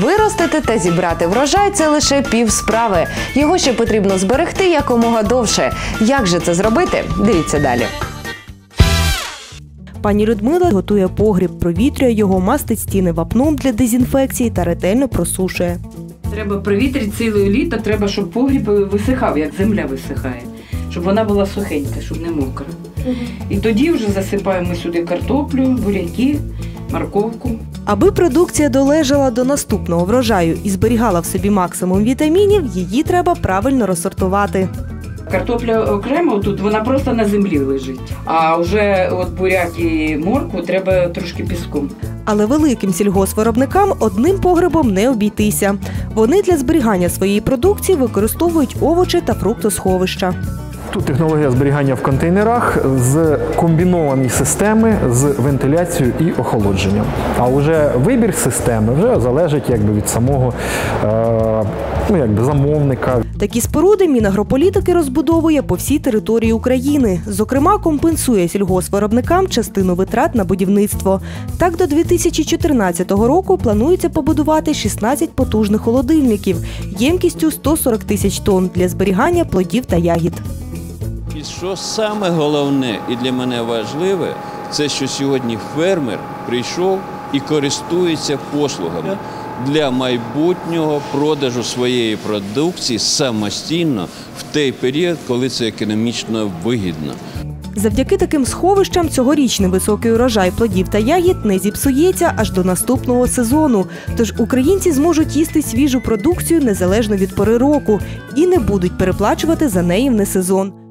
Виростити та зібрати врожай це лише пів справи. Його ще потрібно зберегти якомога довше. Як же це зробити? Дивіться далі. Пані Людмила готує погріб, провітрює його, мастить стіни вапном для дезінфекції та ретельно просушує. Треба провітрити ціле літо, треба, щоб погріб висихав, як земля висихає, щоб вона була сухенька, щоб не мокра. І тоді вже засипаємо сюди картоплю, буряки, морковку. Аби продукція долежала до наступного врожаю і зберігала в собі максимум вітамінів, її треба правильно розсортувати. Картопля окремо тут вона просто на землі лежить. А вже от буряк і моркву треба трошки піском. Але великим сільгоспвиробникам одним погребом не обійтися. Вони для зберігання своєї продукції використовують овочі та фруктосховища. Тут технологія зберігання в контейнерах з комбіновані системи з вентиляцією і охолодженням. А вже вибір системи вже залежить якби від самого е, ну, якби замовника. Такі споруди Мінагрополітики розбудовує по всій території України. Зокрема, компенсує сільгоспвиробникам частину витрат на будівництво. Так, до 2014 року планується побудувати 16 потужних холодильників ємкістю 140 тисяч тонн для зберігання плодів та ягід. І що саме головне і для мене важливе, це що сьогодні фермер прийшов і користується послугами для майбутнього продажу своєї продукції самостійно в той період, коли це економічно вигідно. Завдяки таким сховищам цьогорічний високий урожай плодів та ягід не зіпсується аж до наступного сезону. Тож українці зможуть їсти свіжу продукцію незалежно від пори року і не будуть переплачувати за неї в несезон.